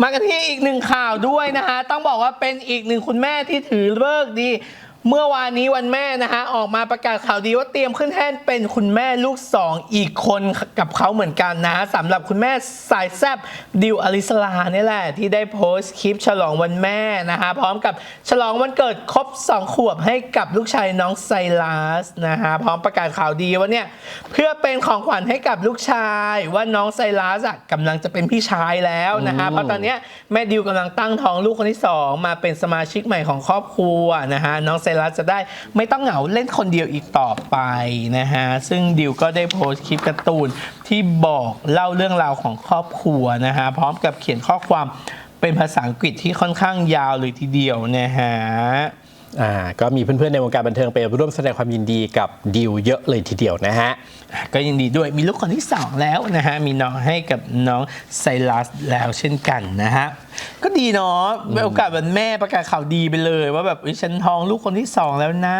มากันที่อีกหนึ่งข่าวด้วยนะคะต้องบอกว่าเป็นอีกหนึ่งคุณแม่ที่ถือเลิกดี เมื่อวานนี้วันแม่นะคะออกมาประกาศข่าวดีว่าเตรียมขึ้นแท่นเป็นคุณแม่ลูกสองอีกคนกับเขาเหมือนกันนะสำหรับคุณแม่สายแซบดิวอลิสลาเนี่ยแหละ ที่ได้โพสต์คลิปฉลองวันแม่นะคะพร้อมกับฉลองวันเกิดครบ 2 ขวบให้กับลูกชายน้องไซรัสนะคะพร้อมประกาศข่าวดีว่าเนี่ย เพื่อเป็นของขวัญให้กับลูกชายว่าน้องไซรัสอะกำลังจะเป็นพี่ชายแล้วนะคะเพราะตอนเนี้ยแม่ดิวกำลังตั้งท้องลูกคนที่สองมาเป็นสมาชิกใหม่ของครอบครัวนะคะน้องเซรัสจะได้ไม่ต้องเหงาเล่นคนเดียวอีกต่อไปนะฮะ ซึ่งดิวก็ได้โพสต์คลิปการ์ตูนที่บอกเล่าเรื่องราวของครอบครัวนะฮะ พร้อมกับเขียนข้อความเป็นภาษาอังกฤษที่ค่อนข้างยาวเลยทีเดียวนะฮะ อ่าก็มีเพื่อนๆในวงการบันเทิงไปร่วมแสดงความยินดีกับดิวเยอะเลยทีเดียวนะฮะ ก็ยินดีด้วยมีลูกคนที่สองแล้วนะฮะ มีน้องให้กับน้องไซรัสแล้วเช่นกันนะฮะ ก็ดีเนาะเป็นโอกาสวันแม่ประกาศข่าวดีไปเลย ว่าแบบอุ๊ยฉันท้องลูกคนที่สองแล้วนะ